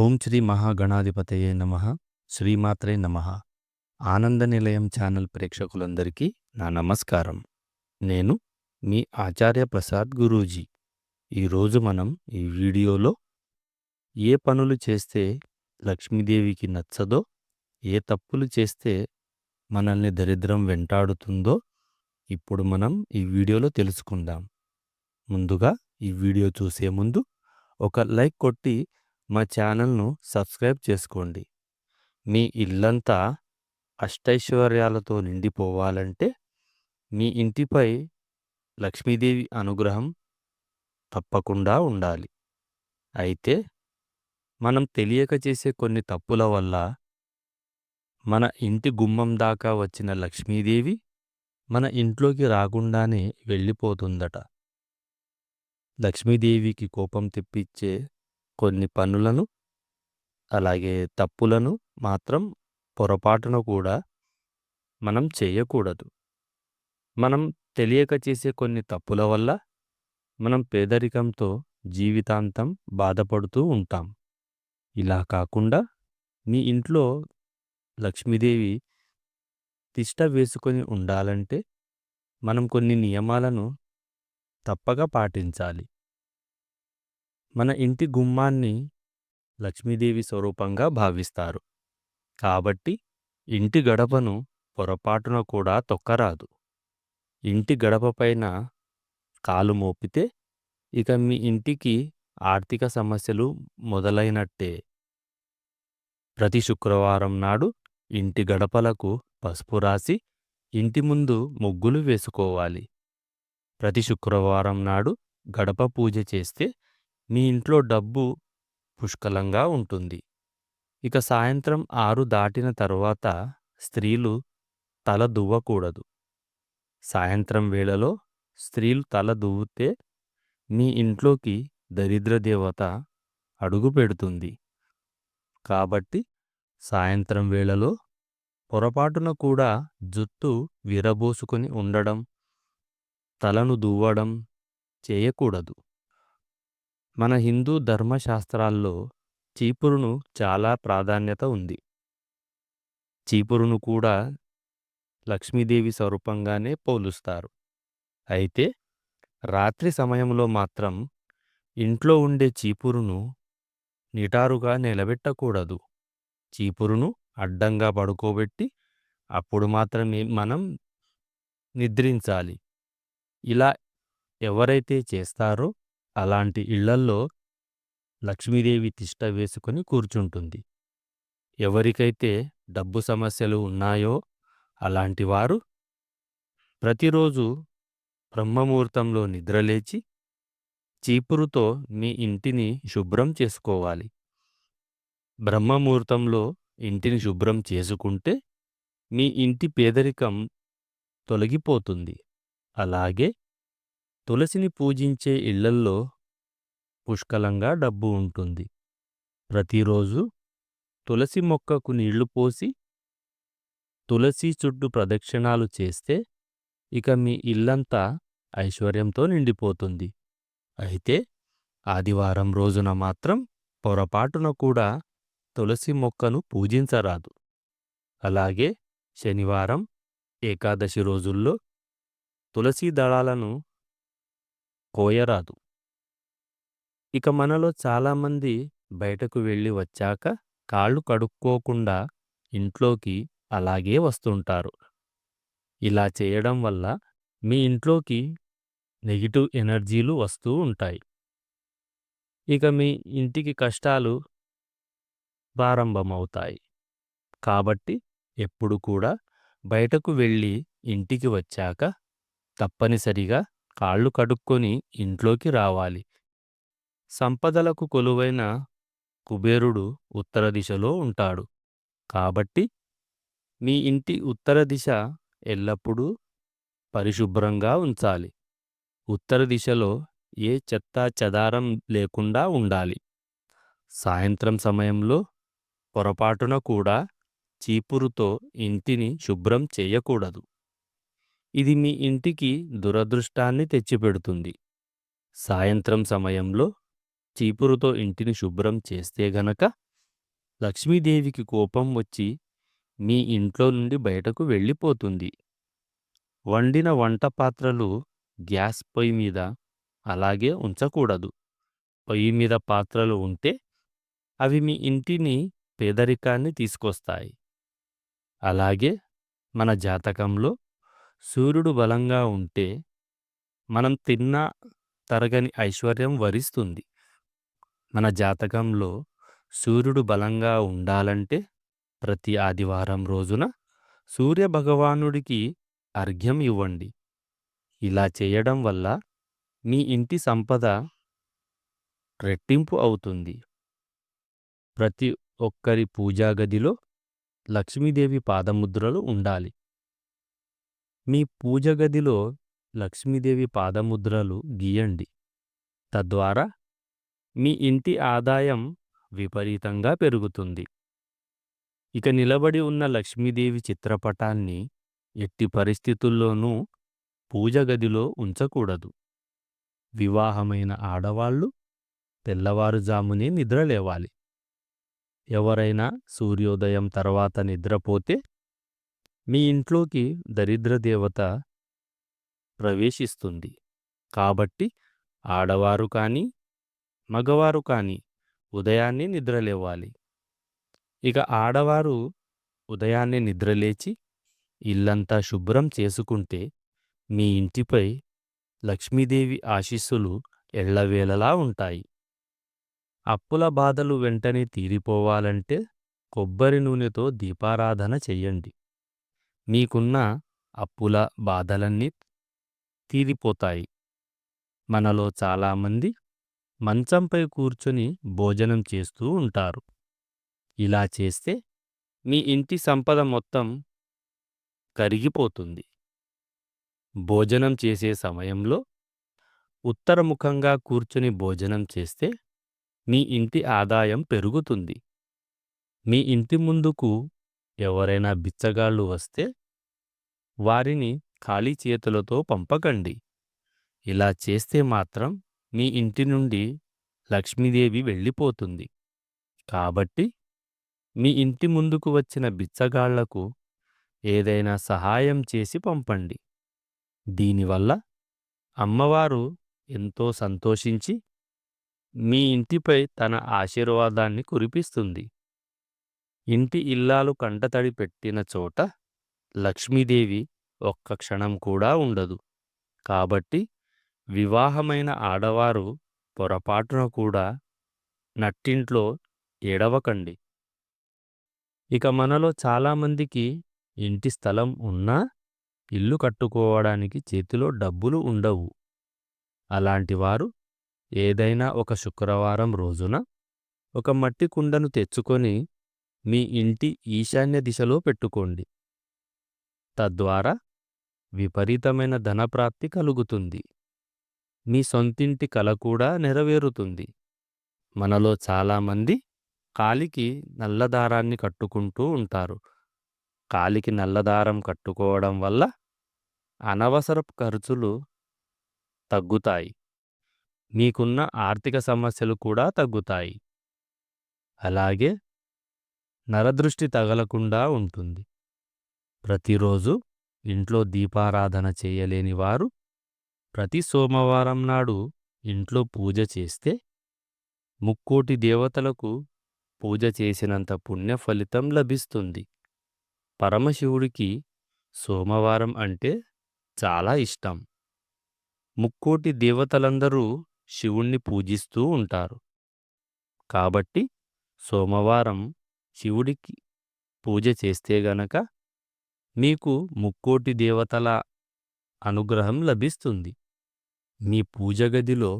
ఓం శ్రీ మహాగణాధిపతయే నమ శ్రీమాత్రే నమ. ఆనంద నిలయం ఛానల్ ప్రేక్షకులందరికీ నా నమస్కారం. నేను మీ ఆచార్య ప్రసాద్ గురూజీ. ఈరోజు మనం ఈ వీడియోలో ఏ పనులు చేస్తే లక్ష్మీదేవికి నచ్చదో ఏ తప్పులు చేస్తే మనల్ని దరిద్రం వెంటాడుతుందో ఇప్పుడు మనం ఈ వీడియోలో తెలుసుకుందాం. ముందుగా ఈ వీడియో చూసే ముందు ఒక లైక్ కొట్టి మా ఛానల్ను సబ్స్క్రైబ్ చేసుకోండి. మీ ఇల్లంతా అష్టైశ్వర్యాలతో నిండిపోవాలంటే మీ ఇంటిపై లక్ష్మీదేవి అనుగ్రహం తప్పకుండా ఉండాలి. అయితే మనం తెలియక చేసే కొన్ని తప్పుల వల్ల మన ఇంటి గుమ్మం దాకా వచ్చిన లక్ష్మీదేవి మన ఇంట్లోకి రాకుండానే వెళ్ళిపోతుందట. లక్ష్మీదేవికి కోపం తెప్పించే కొన్ని పనులను అలాగే తప్పులను మాత్రం పొరపాటున కూడా మనం చేయకూడదు. మనం తెలియక చేసే కొన్ని తప్పుల వల్ల మనం పేదరికంతో జీవితాంతం బాధపడుతూ ఉంటాం. ఇలా కాకుండా మీ ఇంట్లో లక్ష్మీదేవి తిష్ట వేసుకొని ఉండాలంటే మనం కొన్ని నియమాలను తప్పక పాటించాలి. మన ఇంటి గుమ్మాన్ని లక్ష్మీదేవి స్వరూపంగా భావిస్తారు. కాబట్టి ఇంటి గడపను పొరపాటున కూడా తొక్కరాదు. ఇంటి గడపపైన కాలు మోపితే ఇక మీ ఇంటికి ఆర్థిక సమస్యలు మొదలైనట్టే. ప్రతి శుక్రవారం నాడు ఇంటి గడపలకు పసుపు రాసి ఇంటి ముందు ముగ్గులు వేసుకోవాలి. ప్రతి శుక్రవారం నాడు గడప పూజ చేస్తే మీ ఇంట్లో డబ్బు పుష్కలంగా ఉంటుంది. ఇక సాయంత్రం ఆరు దాటిన తరువాత స్త్రీలు తల దువ్వకూడదు. సాయంత్రం వేళలో స్త్రీలు తల దువ్వుతే మీ ఇంట్లోకి దరిద్ర దేవత అడుగు పెడుతుంది. కాబట్టి సాయంత్రం వేళలో పొరపాటున కూడా జుట్టు విరబోసుకుని ఉండడం తలను దువ్వడం చేయకూడదు. మన హిందూ ధర్మశాస్త్రాల్లో చీపురును చాలా ప్రాధాన్యత ఉంది. చీపురును కూడా లక్ష్మీదేవి స్వరూపంగానే పోలుస్తారు. అయితే రాత్రి సమయంలో మాత్రం ఇంట్లో ఉండే చీపురును నిటారుగా నిలబెట్టకూడదు. చీపురును అడ్డంగా పడుకోబెట్టి అప్పుడు మాత్రమే మనం నిద్రించాలి. ఇలా ఎవరైతే చేస్తారో అలాంటి ఇళ్ళల్లో లక్ష్మీదేవి తిష్ట వేసుకొని కూర్చుంటుంది. ఎవరికైతే డబ్బు సమస్యలు ఉన్నాయో అలాంటి వారు ప్రతిరోజు బ్రహ్మముహూర్తంలో నిద్రలేచి చీపురుతో మీ ఇంటిని శుభ్రం చేసుకోవాలి. బ్రహ్మముహూర్తంలో ఇంటిని శుభ్రం చేసుకుంటే మీ ఇంటి పేదరికం తొలగిపోతుంది. అలాగే తులసిని పూజించే ఇళ్ళల్లో పుష్కలంగా డబ్బు ఉంటుంది. ప్రతిరోజు తులసి మొక్కకు నీళ్ళు పోసి తులసి చుట్టూ ప్రదక్షిణాలు చేస్తే ఇక మీ ఇల్లంతా ఐశ్వర్యంతో నిండిపోతుంది. అయితే ఆదివారం రోజున మాత్రం పొరపాటున కూడా తులసి మొక్కను పూజించరాదు. అలాగే శనివారం ఏకాదశి రోజుల్లో తులసి దళాలను కోయరాదు. ఇక మనలో చాలామంది బయటకు వెళ్ళి వచ్చాక కాళ్ళు కడుక్కోకుండా ఇంట్లోకి అలాగే వస్తుంటారు. ఇలా చేయడం వల్ల మీ ఇంట్లోకి నెగిటివ్ ఎనర్జీలు వస్తూ ఉంటాయి. ఇక మీ ఇంటికి కష్టాలు ప్రారంభమవుతాయి. కాబట్టి ఎప్పుడు కూడా బయటకు వెళ్ళి ఇంటికి వచ్చాక తప్పనిసరిగా కాళ్ళు కడుక్కొని ఇంట్లోకి రావాలి. సంపదలకు కొలువైన కుబేరుడు ఉత్తర దిశలో ఉంటాడు. కాబట్టి మీ ఇంటి ఉత్తర దిశ ఎల్లప్పుడూ పరిశుభ్రంగా ఉంచాలి. ఉత్తర దిశలో ఏ చెత్త చెదారం లేకుండా ఉండాలి. సాయంత్రం సమయంలో పొరపాటున కూడా చీపురుతో ఇంటిని శుభ్రం చేయకూడదు. ఇది మీ ఇంటికి దురదృష్టాన్ని తెచ్చిపెడుతుంది. సాయంత్రం సమయంలో చీపురుతో ఇంటిని శుభ్రం చేస్తే గనక లక్ష్మీదేవికి కోపం వచ్చి మీ ఇంట్లో నుండి బయటకు వెళ్ళిపోతుంది. వండిన వంట పాత్రలు గ్యాస్ పొయ్యి మీద అలాగే ఉంచకూడదు. పొయ్యి మీద పాత్రలు ఉంటే అవి మీ ఇంటిని పేదరికాన్ని తీసుకొస్తాయి. అలాగే మన జాతకంలో సూర్యుడు బలంగా ఉంటే మనం తిన్న తరగని ఐశ్వర్యం వరిస్తుంది. మన జాతకంలో సూర్యుడు బలంగా ఉండాలంటే ప్రతి ఆదివారం రోజున సూర్య భగవానుడికి అర్ఘ్యం ఇవ్వండి. ఇలా చేయడం వల్ల మీ ఇంటి సంపద రెట్టింపు అవుతుంది. ప్రతి ఒక్కరి పూజా గదిలో లక్ష్మీదేవి పాదముద్రలు ఉండాలి. మీ పూజ గదిలో లక్ష్మీదేవి పాదముద్రలు గీయండి. తద్వారా మీ ఇంటి ఆదాయం విపరీతంగా పెరుగుతుంది. ఇక నిలబడి ఉన్న లక్ష్మీదేవి చిత్రపటాన్ని ఎట్టి పరిస్థితుల్లోనూ పూజ గదిలో ఉంచకూడదు. వివాహమైన ఆడవాళ్ళు తెల్లవారుజామునే నిద్రలేవాలి. ఎవరైనా సూర్యోదయం తర్వాత నిద్రపోతే మీ ఇంట్లోకి దరిద్ర దేవత ప్రవేశిస్తుంది. కాబట్టి ఆడవారు కానీ మగవారు కానీ ఉదయాన్నే నిద్రలేవాలి ఇక ఆడవారు ఉదయాన్నే నిద్రలేచి ఇల్లంతా శుభ్రం చేసుకుంటే మీ ఇంటిపై లక్ష్మీదేవి ఆశీస్సులు ఎళ్ళవేళలా ఉంటాయి. అప్పుల బాధలు వెంటనే తీరిపోవాలంటే కొబ్బరి నూనెతో దీపారాధన చెయ్యండి మీకున్న అప్పుల బాధలన్నీ తీరిపోతాయి. మనలో చాలామంది మంచంపై కూర్చొని భోజనం చేస్తూ ఉంటారు. ఇలా చేస్తే మీ ఇంటి సంపద మొత్తం కరిగిపోతుంది. భోజనం చేసే సమయంలో ఉత్తరముఖంగా కూర్చుని భోజనం చేస్తే మీ ఇంటి ఆదాయం పెరుగుతుంది. మీ ఇంటి ముందుకు ఎవరైనా బిచ్చగాళ్ళు వస్తే వారిని ఖాళీ చేతులతో పంపకండి. ఇలా చేస్తే మాత్రం మీ ఇంటి నుండి లక్ష్మీదేవి వెళ్ళిపోతుంది. కాబట్టి మీ ఇంటి ముందుకు వచ్చిన బిచ్చగాళ్ళకు ఏదైనా సహాయం చేసి పంపండి. దీనివల్ల అమ్మవారు ఎంతో సంతోషించి మీ ఇంటిపై తన ఆశీర్వాదాన్ని కురిపిస్తుంది. ఇంటి ఇల్లాలు కంటతడి పెట్టిన చోట లక్ష్మీదేవి ఒక్క క్షణం కూడా ఉండదు. కాబట్టి వివాహమైన ఆడవారు పొరపాటున కూడా నట్టింట్లో ఏడవకండి. ఇక మనలో చాలామందికి ఇంటి స్థలం ఉన్నా ఇల్లు కట్టుకోవడానికి చేతిలో డబ్బులు ఉండవు. అలాంటివారు ఏదైనా ఒక శుక్రవారం రోజున ఒక మట్టి కుండను తెచ్చుకొని మీ ఇంటి ఈశాన్య దిశలో పెట్టుకోండి. తద్వారా విపరీతమైన ధనప్రాప్తి కలుగుతుంది. మీ సొంతింటి కల కూడా నెరవేరుతుంది. మనలో చాలామంది కాలికి నల్లదారాన్ని కట్టుకుంటూ ఉంటారు. కాలికి నల్లదారం కట్టుకోవడం వల్ల అనవసరపు ఖర్చులు తగ్గుతాయి. మీకున్న ఆర్థిక సమస్యలు కూడా తగ్గుతాయి. అలాగే నరదృష్టి తగలకుండా ఉంటుంది. ప్రతిరోజు ఇంట్లో దీపారాధన చేయలేని వారు ప్రతి సోమవారం నాడు ఇంట్లో పూజ చేస్తే ముక్కోటి దేవతలకు పూజ చేసినంత పుణ్య ఫలితం లభిస్తుంది. పరమశివుడికి సోమవారం అంటే చాలా ఇష్టం. ముక్కోటి దేవతలందరూ శివుణ్ణి పూజిస్తూ ఉంటారు. కాబట్టి సోమవారం శివుడికి పూజ చేస్తే గనక మీకు ముక్కోటి దేవతల అనుగ్రహం లభిస్తుంది. మీ పూజ గదిలో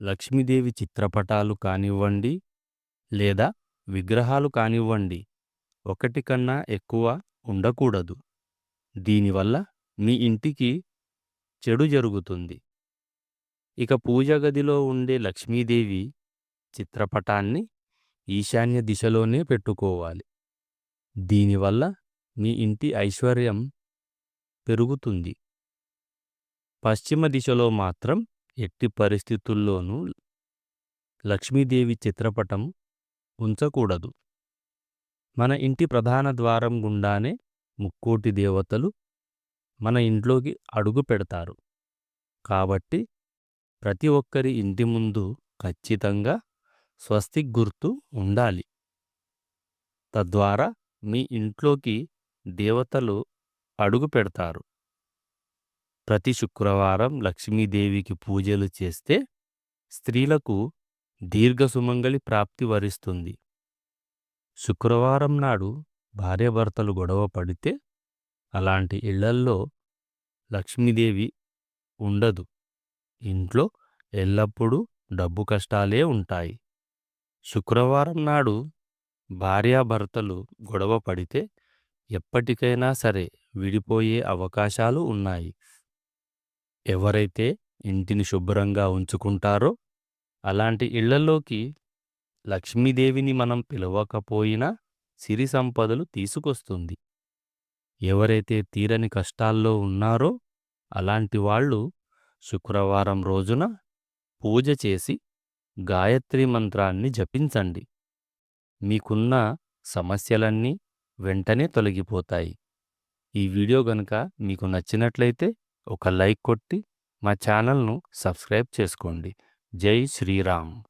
లక్ష్మీదేవి చిత్రపటాలు కానివ్వండి లేదా విగ్రహాలు కానివ్వండి ఒకటి కన్నా ఎక్కువ ఉండకూడదు. దీనివల్ల మీ ఇంటికి చెడు జరుగుతుంది. ఇక పూజ గదిలో ఉండే లక్ష్మీదేవి చిత్రపటాన్ని ఈశాన్య దిశలోనే పెట్టుకోవాలి. దీనివల్ల మీ ఇంటి ఐశ్వర్యం పెరుగుతుంది. పశ్చిమ దిశలో మాత్రం ఎట్టి పరిస్థితుల్లోనూ లక్ష్మీదేవి చిత్రపటం ఉంచకూడదు. మన ఇంటి ప్రధాన ద్వారం గుండానే ముక్కోటి దేవతలు మన ఇంట్లోకి అడుగు పెడతారు. కాబట్టి ప్రతి ఒక్కరి ఇంటి ముందు ఖచ్చితంగా స్వస్తిక్ గుర్తు ఉండాలి. తద్వారా మీ ఇంట్లోకి దేవతలు అడుగు పెడతారు. ప్రతి శుక్రవారం లక్ష్మీదేవికి పూజలు చేస్తే స్త్రీలకు దీర్ఘసుమంగళి ప్రాప్తి వరిస్తుంది. శుక్రవారం నాడు భార్యాభర్తలు గొడవ పడితే అలాంటి ఇళ్ళల్లో లక్ష్మీదేవి ఉండదు. ఇంట్లో ఎల్లప్పుడూ డబ్బు కష్టాలే ఉంటాయి. శుక్రవారం నాడు భార్యాభర్తలు గొడవ పడితే ఎప్పటికైనా సరే విడిపోయే అవకాశాలు ఉన్నాయి. ఎవరైతే ఇంటిని శుభ్రంగా ఉంచుకుంటారో అలాంటి ఇళ్ళలోకి లక్ష్మీదేవిని మనం పిలవకపోయినా సిరి సంపదలు తీసుకొస్తుంది. ఎవరైతే తీరని కష్టాల్లో ఉన్నారో అలాంటి వాళ్ళు శుక్రవారం రోజున పూజ చేసి గాయత్రి మంత్రాన్ని జపించండి. మీకున్న సమస్యలన్నీ వెంటనే తొలగిపోతాయి. ఈ వీడియో గనుక మీకు నచ్చినట్లయితే ఒక లైక్ కొట్టి మా ఛానల్ను సబ్స్క్రైబ్ చేసుకోండి. జై శ్రీరామ్.